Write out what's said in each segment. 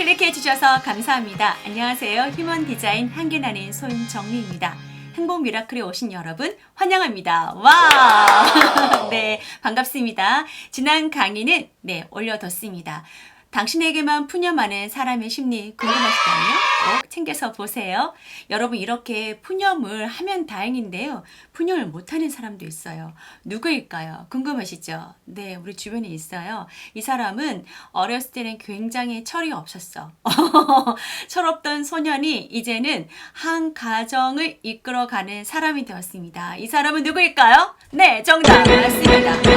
클릭해 주셔서 감사합니다. 안녕하세요. 휴먼 디자인 한계나는 손정미입니다. 행복 미라클에 오신 여러분 환영합니다. 와! 네, 반갑습니다. 지난 강의는 네, 올려뒀습니다. 당신에게만 푸념하는 사람의 심리 궁금하시다면 꼭 챙겨서 보세요. 여러분 이렇게 푸념을 하면 다행인데요. 푸념을 못하는 사람도 있어요. 누구일까요? 궁금하시죠? 네, 우리 주변에 있어요. 이 사람은 어렸을 때는 굉장히 철이 없었어. 철없던 소년이 이제는 한 가정을 이끌어가는 사람이 되었습니다. 이 사람은 누구일까요? 네, 정답 맞습니다.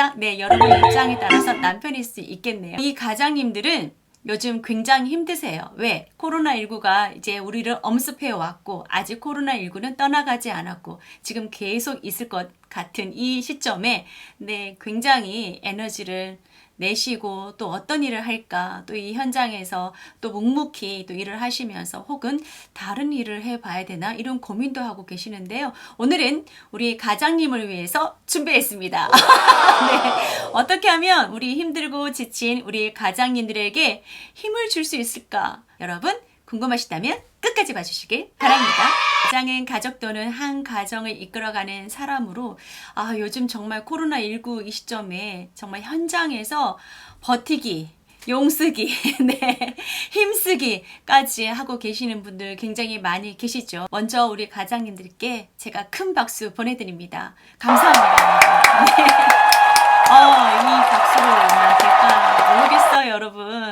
한 가장, 네, 여러분 입장에 따라서 남편일 수 있겠네요. 이 가장님들은 요즘 굉장히 힘드세요. 왜? 코로나19가 이제 우리를 엄습해 왔고, 아직 코로나19는 떠나가지 않았고, 지금 계속 있을 것 같은 이 시점에, 네, 굉장히 에너지를 내시고 또 어떤 일을 할까 또 이 현장에서 또 묵묵히 또 일을 하시면서 혹은 다른 일을 해봐야 되나 이런 고민도 하고 계시는데요. 오늘은 우리 가장님을 위해서 준비했습니다. 네. 어떻게 하면 우리 힘들고 지친 우리 가장님들에게 힘을 줄 수 있을까? 여러분 궁금하시다면 끝까지 봐주시길 바랍니다. 가장은 가족 또는 한 가정을 이끌어가는 사람으로 아 요즘 정말 코로나19 이 시점에 정말 현장에서 버티기 용쓰기, 네, 힘쓰기까지 하고 계시는 분들 굉장히 많이 계시죠. 먼저 우리 가장님들께 제가 큰 박수 보내드립니다. 감사합니다. 네. 어, 이 박수를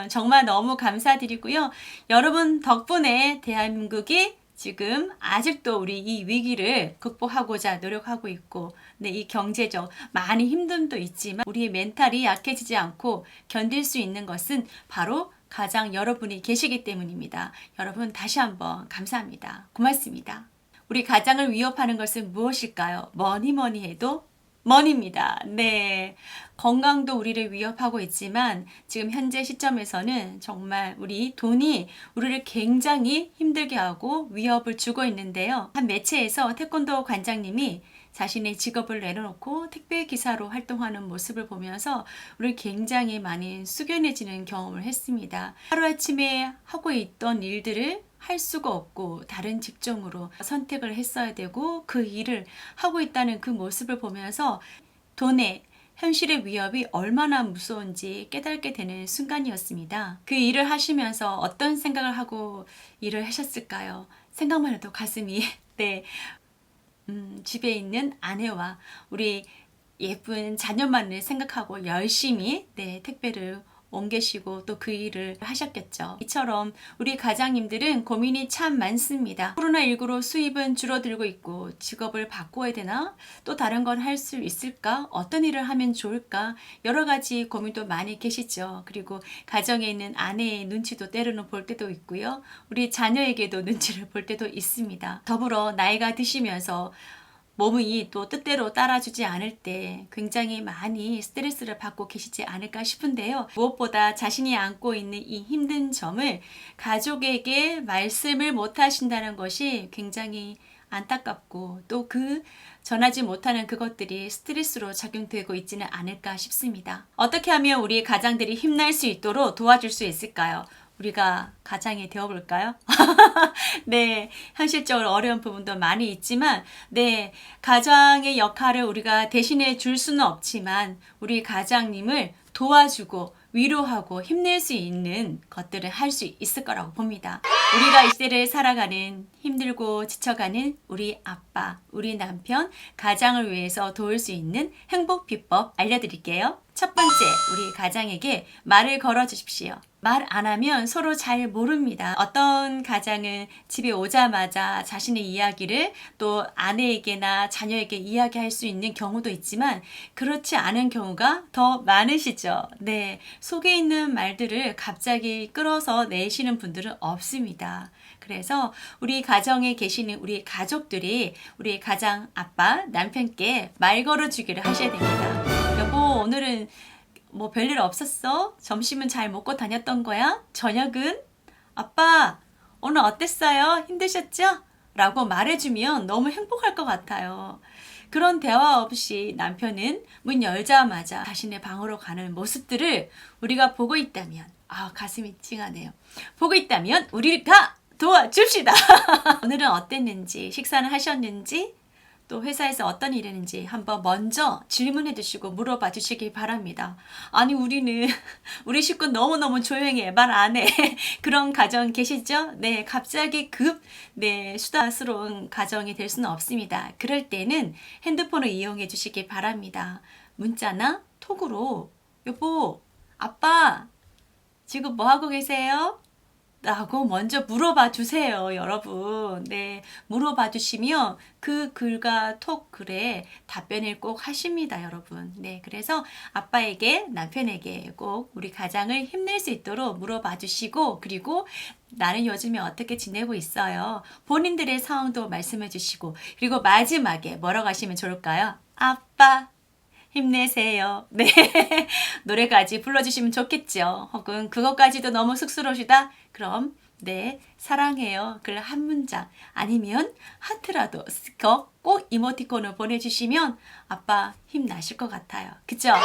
정말 너무 감사드리고요. 여러분 덕분에 대한민국이 지금 아직도 우리 이 위기를 극복하고자 노력하고 있고, 네, 이 경제적 많이 힘듦도 있지만 우리의 멘탈이 약해지지 않고 견딜 수 있는 것은 바로 가장 여러분이 계시기 때문입니다. 여러분 다시 한번 감사합니다. 고맙습니다. 우리 가장을 위협하는 것은 무엇일까요? 뭐니 뭐니 해도 머니입니다. 네. 건강도 우리를 위협하고 있지만 지금 현재 시점에서는 정말 우리 돈이 우리를 굉장히 힘들게 하고 위협을 주고 있는데요. 한 매체에서 태권도 관장님이 자신의 직업을 내려놓고 택배 기사로 활동하는 모습을 보면서 우리 굉장히 많이 숙연해지는 경험을 했습니다. 하루아침에 하고 있던 일들을 할 수가 없고 다른 직종으로 선택을 했어야 되고 그 일을 하고 있다는 그 모습을 보면서 돈의 현실의 위협이 얼마나 무서운지 깨닫게 되는 순간이었습니다. 그 일을 하시면서 어떤 생각을 하고 일을 하셨을까요? 생각만 해도 가슴이 네 음, 집에 있는 아내와 우리 예쁜 자녀만을 생각하고 열심히 네 택배를 옮기시고 또 그 일을 하셨겠죠. 이처럼 우리 가장님들은 고민이 참 많습니다. 코로나19로 수입은 줄어들고 있고 직업을 바꿔야 되나? 또 다른 건 할 수 있을까? 어떤 일을 하면 좋을까? 여러 가지 고민도 많이 계시죠. 그리고 가정에 있는 아내의 눈치도 때로는 볼 때도 있고요. 우리 자녀에게도 눈치를 볼 때도 있습니다. 더불어 나이가 드시면서 몸이 또 뜻대로 따라주지 않을 때 굉장히 많이 스트레스를 받고 계시지 않을까 싶은데요. 무엇보다 자신이 안고 있는 이 힘든 점을 가족에게 말씀을 못 하신다는 것이 굉장히 안타깝고 또 그 전하지 못하는 그것들이 스트레스로 작용되고 있지는 않을까 싶습니다. 어떻게 하면 우리 가장들이 힘날 수 있도록 도와줄 수 있을까요? 우리가 가장이 되어볼까요? 네, 현실적으로 어려운 부분도 많이 있지만, 네, 가장의 역할을 우리가 대신해 줄 수는 없지만, 우리 가장님을 도와주고 위로하고 힘낼 수 있는 것들을 할 수 있을 거라고 봅니다. 우리가 이 시대를 살아가는 힘들고 지쳐가는 우리 아빠, 우리 남편, 가장을 위해서 도울 수 있는 행복 비법 알려드릴게요. 첫 번째, 우리 가장에게 말을 걸어 주십시오. 말 안 하면 서로 잘 모릅니다. 어떤 가장은 집에 오자마자 자신의 이야기를 또 아내에게나 자녀에게 이야기할 수 있는 경우도 있지만 그렇지 않은 경우가 더 많으시죠. 네. 속에 있는 말들을 갑자기 끌어서 내시는 분들은 없습니다. 그래서 우리 가정에 계시는 우리 가족들이 우리 가장 아빠, 남편께 말 걸어 주기를 하셔야 됩니다. 오늘은 뭐 별일 없었어? 점심은 잘 먹고 다녔던 거야? 저녁은? 아빠, 오늘 어땠어요? 힘드셨죠? 라고 말해주면 너무 행복할 것 같아요. 그런 대화 없이 남편은 문 열자마자 자신의 방으로 가는 모습들을 우리가 보고 있다면 아 가슴이 찡하네요. 보고 있다면 우리가 도와줍시다. 오늘은 어땠는지 식사는 하셨는지 또 회사에서 어떤 일이 있는지 한번 먼저 질문해 주시고 물어봐 주시기 바랍니다. 아니 우리는 우리 식구 너무너무 조용해 말 안 해. 그런 가정 계시죠? 네, 갑자기 급 네, 수다스러운 가정이 될 수는 없습니다. 그럴 때는 핸드폰을 이용해 주시기 바랍니다. 문자나 톡으로 여보, 아빠 지금 뭐 하고 계세요? 라고 먼저 물어봐 주세요, 여러분. 네, 물어봐 주시면 그 글과 톡 글에 답변을 꼭 하십니다, 여러분. 네, 그래서 아빠에게, 남편에게 꼭 우리 가장을 힘낼 수 있도록 물어봐 주시고, 그리고 나는 요즘에 어떻게 지내고 있어요? 본인들의 상황도 말씀해 주시고, 그리고 마지막에 뭐라고 하시면 좋을까요? 아빠, 힘내세요. 네. 노래까지 불러주시면 좋겠죠. 혹은 그것까지도 너무 쑥스러우시다? 그럼, 네. 사랑해요. 글 한 문장. 아니면 하트라도 스티커 꼭 이모티콘을 보내주시면 아빠 힘나실 것 같아요. 그죠? 네.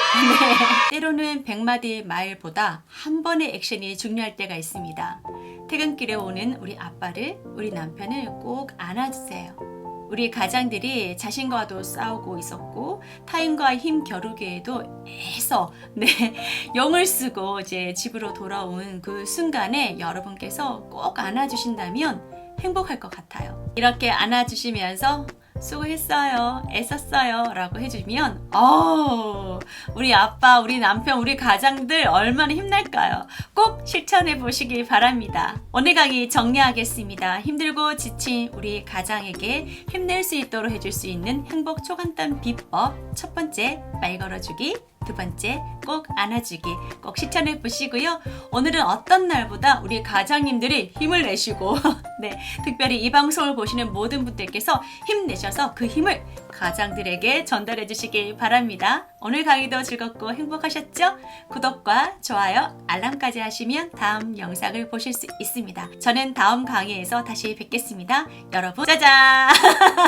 때로는 백마디 말보다 한 번의 액션이 중요할 때가 있습니다. 퇴근길에 오는 우리 아빠를, 우리 남편을 꼭 안아주세요. 우리 가장들이 자신과도 싸우고 있었고 타인과의 힘 겨루기에도 애써 네 영을 쓰고 이제 집으로 돌아온 그 순간에 여러분께서 꼭 안아주신다면 행복할 것 같아요. 이렇게 안아주시면서 수고했어요, 애썼어요 라고 해주면 어 우리 아빠, 우리 남편, 우리 가장들 얼마나 힘날까요? 꼭 실천해 보시길 바랍니다. 오늘 강의 정리하겠습니다. 힘들고 지친 우리 가장에게 힘낼 수 있도록 해줄 수 있는 행복 초간단 비법 첫 번째 말 걸어주기 두 번째 꼭 안아주기 꼭 실천해 보시고요. 오늘은 어떤 날보다 우리 가장님들이 힘을 내시고 네 특별히 이 방송을 보시는 모든 분들께서 힘내셔서 그 힘을 가장들에게 전달해 주시길 바랍니다. 오늘 강의도 즐겁고 행복하셨죠? 구독과 좋아요, 알람까지 하시면 다음 영상을 보실 수 있습니다. 저는 다음 강의에서 다시 뵙겠습니다. 여러분 짜잔!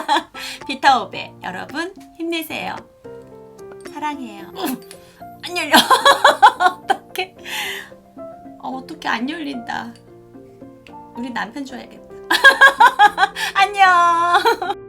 비타오베 여러분 힘내세요. 사랑해요. 안 열려. 어떡해. 어, 어떡해. 안 열린다. 우리 남편 줘야겠다. 안녕.